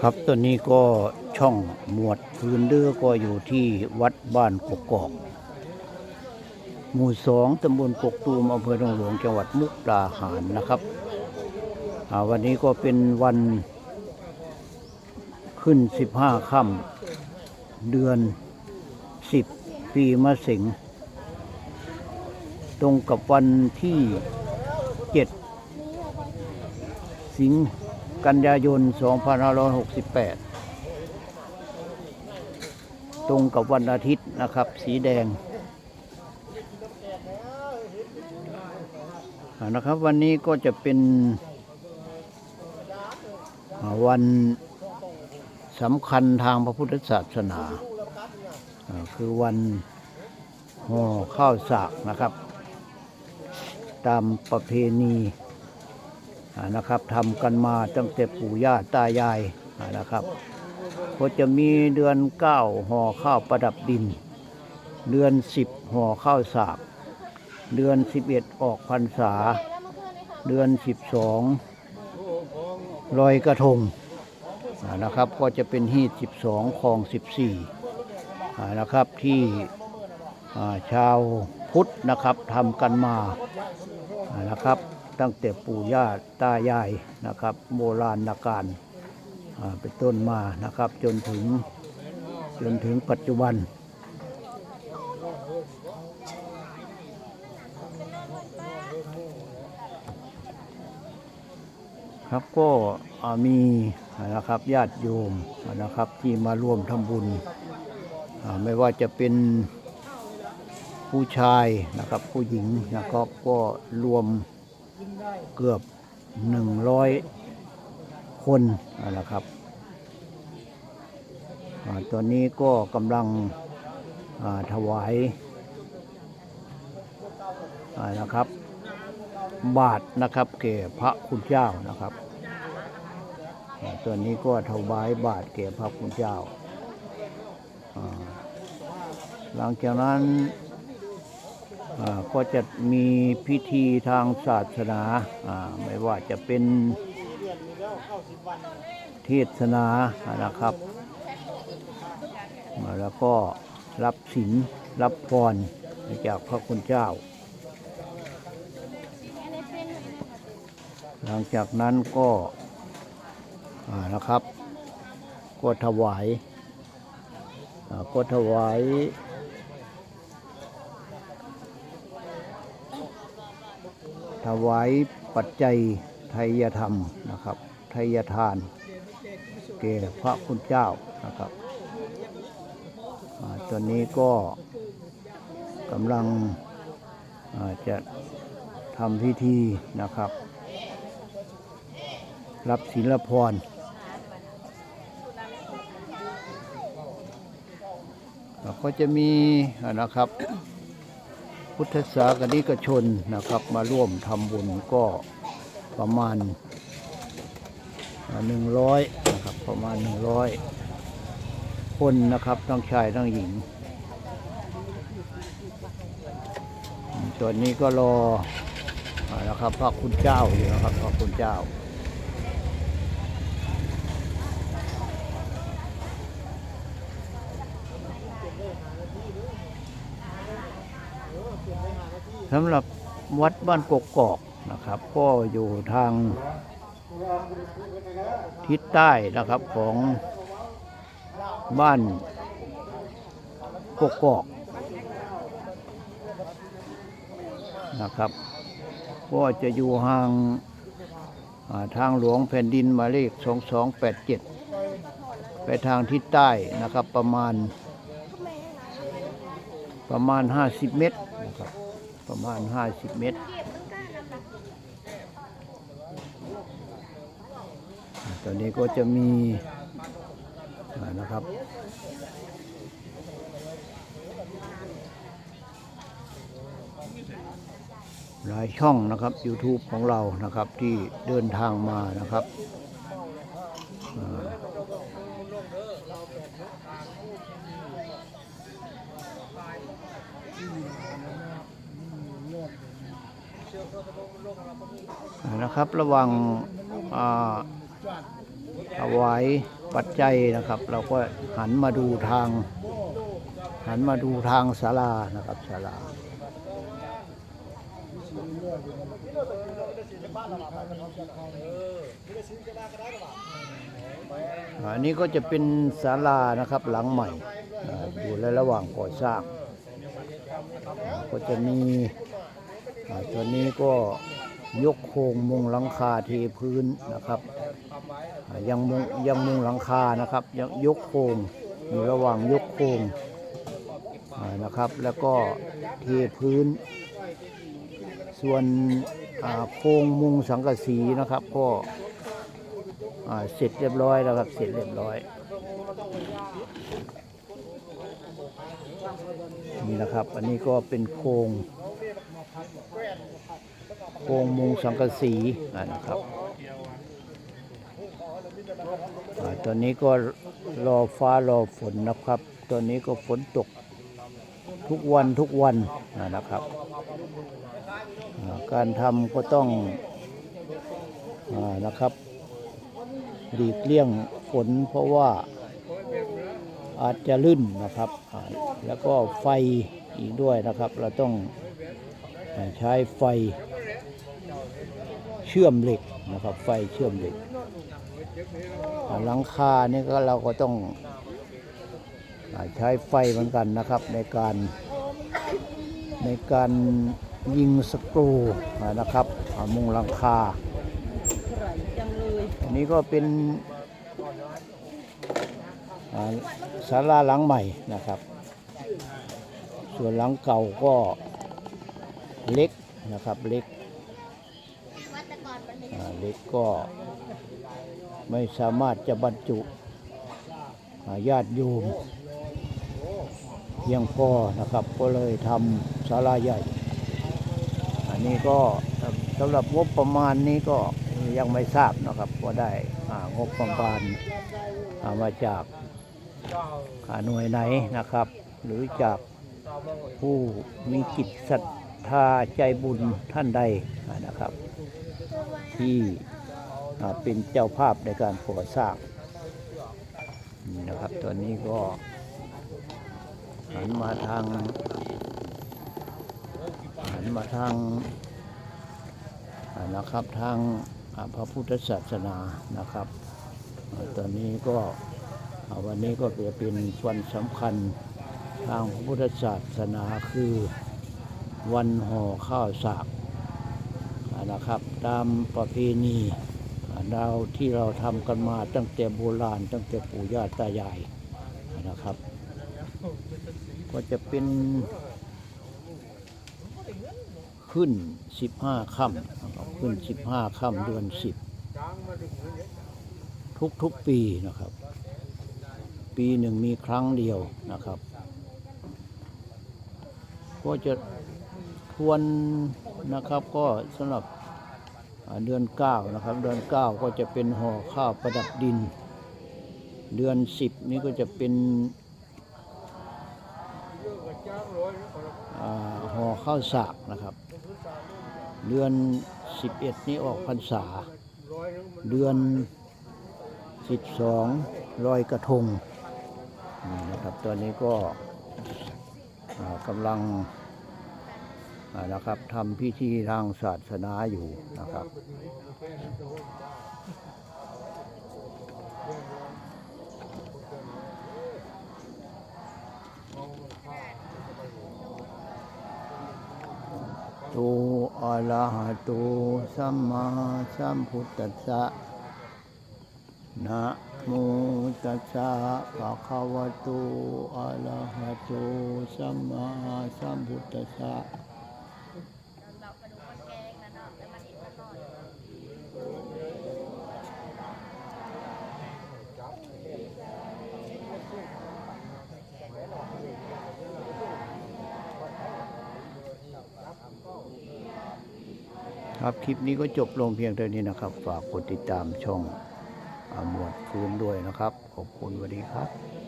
ครับตัวนี้ก็ช่องหมวดพื้นเดือก็อยู่ที่วัดบ้านกกอกหมู่สองตำบลกกตูมอำเภอหนองหลวงจังหวัดมุกดาหารนะครับวันนี้ก็เป็นวันขึ้น15ค่ำเดือน10ปีมะเสงตรงกับวันที่ สิงกันยายน 2568 ตรงกับวันอาทิตย์นะครับ สีแดงนะครับวันนี้ก็จะเป็นวันสำคัญทางพระพุทธศาสนา คือวันห่อข้าวสากนะครับ ตามประเพณี นะครับทำกันมาตั้งแต่ปู่ย่าตายายนะครับ ก็จะมีเดือนเก้าห่อข้าวประดับดิน เดือนสิบห่อข้าวสาก เดือนสิบเอ็ดออกพรรษา เดือนสิบสองลอยกระทงนะครับก็จะเป็นฮีดสิบสองของสิบสี่นะครับที่ชาวพุทธนะครับทำกันมานะครับ ตั้งแต่ปู่ย่าตายายนะครับ โบราณการเป็นต้นมานะครับ จนถึงจนถึงปัจจุบัน ครับก็มีนะครับญาติโยมนะครับที่มาร่วมทำบุญ ไม่ว่าจะเป็นผู้ชายนะครับผู้หญิงนะครับก็รวม เกือบหนึ่งร้อยคนนะครับอตอนนี้ก็กำลังถวายอ่านะครับ บาทนะครับแก่พระคุณเจ้านะครับตัวนี้ก็ถวายบาทแก่พระคุณเจ้าหลังจากนั้น ก็จะมีพิธีทางศาสนาไม่ว่าจะเป็นเทศนานะครับ แล้วก็รับศีลรับพรจากพระคุณเจ้า หลังจากนั้นก็นะครับ ก็ถวายก็ถวาย ถวายปัจจัยไทยธรรมนะครับ ไทยทานแก่พระคุณเจ้านะครับตอนนี้ก็กำลังจะทำพิธีนะครับ รับศีลพรแล้วก็จะมีนะครับ พุทธศาสนิกชนนะครับ มาร่วมทำบุญก็ประมาณหนึ่งร้อยนะครับประมาณหนึ่งร้อยคนนะครับทั้งชายทั้งหญิงตัวนี้ก็รอนะครับพระคุณเจ้าอยู่นะครับพระคุณเจ้า สำหรับวัดบ้านกกอกนะครับ ก็อยู่ทางทิศใต้นะครับของบ้านกกอกนะครับ ก็จะอยู่ห่างทางหลวงแผ่นดินหมายเลข 2287 ไปทางทิศใต้นะครับประมาณประมาณ 50 เมตรนะครับ ประมาณ 50 เมตร ตอนนี้ก็จะมีนะครับหลายช่องนะครับ YouTube ของเรานะครับที่เดินทางมานะครับ นะครับระว่างอ่าถวายปัจจัยนะครับ เราก็หันมาดูทาง หันมาดูทางศาลานะครับศาลาอันนี้ก็จะเป็นศาลานะครับหลังใหม่อยู่ในระหว่างก่อสร้าง ก็จะมี ตัวนี้ก็ยกโครงมุงหลังคาเทพื้นนะครับยังมุงยังมุงหลังคานะครับ ยังยกโครงอยู่ระหว่างยกโครงนะครับ แล้วก็เทพื้น ส่วนโครงมุงสังกะสีนะครับก็เสร็จเรียบร้อยแล้วครับเสร็จเรียบร้อยนี่นะครับ อันนี้ก็เป็นโครง โครงมุงสังกะสีนะครับอตอนนี้ก็รอฟ้ารอฝนนะครับ ตอนนี้ก็ฝนตกทุกวันทุกวันนะครับ การทำก็ต้องอานะครับหลีกเลี่ยงฝนเพราะว่าอาจจะลื่นนะครับ แล้วก็ไฟอีกด้วยนะครับ เราต้อง ใช้ไฟเชื่อมเหล็กนะครับ ไฟเชื่อมเหล็กหลังคาเนี่ก็เราก็ต้องใช้ไฟเหมือนกันนะครับในการในการยิงสกรูนะครับมุงหลังคา อันนี้ก็เป็นอ่าศาลาหลังใหม่นะครับ ส่วนหลังเก่าก็ เล็กนะครับเล็กเล็กก็ไม่สามารถจะบรรจุญาติโยมเพียงพอนะครับ ก็เลยทำศาลาใหญ่ อันนี้ก็สำหรับงบประมาณนี้ก็ยังไม่ทราบนะครับว่าได้งบประมาณมาจากหน่วยไหนนะครับ หรือจากผู้มีจิตศรัท ธาใจบุญท่านใดนะครับ ที่เป็นเจ้าภาพในการก่อสร้างนะครับตัวนี้ก็หันมาทางหันมาทางนะครับทางพระพุทธศาสนานะครับ ตอนนี้ก็วันนี้ก็จะเป็นวันสำคัญทางพระพุทธศาสนาคือ วันห่อข้าวสากนะครับ ตามประเพณีเราที่เราทำกันมาตั้งแต่โบราณ ตั้งแต่ปู่ย่าตายายนะครับ ก็จะเป็นขึ้น15ค่ำนะครับขึ้น15ค่ำเดือน10ทุกๆปีนะครับ ปีหนึ่งมีครั้งเดียวนะครับ ก็จะ ทวนนะครับก็สำหรับเดือนเก้านะครับ เดือนเก้าก็จะเป็นห่อข้าวประดับดิน เดือนสิบนี้ก็จะเป็นห่อข้าวสากนะครับ เดือนสิบเอ็ดนี้ออกพรรษา เดือนสิบสองลอยกระทงนะครับตอนนี้ก็กำลัง นะครับทำพิธีทางศาสนาอยู่นะครับตูอะระหะตูสัมมาสัมพุทธัสสะนะโมตัสสะภะคะวะโตอะระหะโตสัมมาสัมพุทธัสสะ เรากระดูกคนแกงนะเนาะแล้วมันเห็นมันหน่อย ครับคลิปนี้ก็จบลงเพียงเท่านี้นะครับ ฝากกดติดตามช่องอาหมวดฟื้นด้วยนะครับ ขอบคุณสวัสดีครับ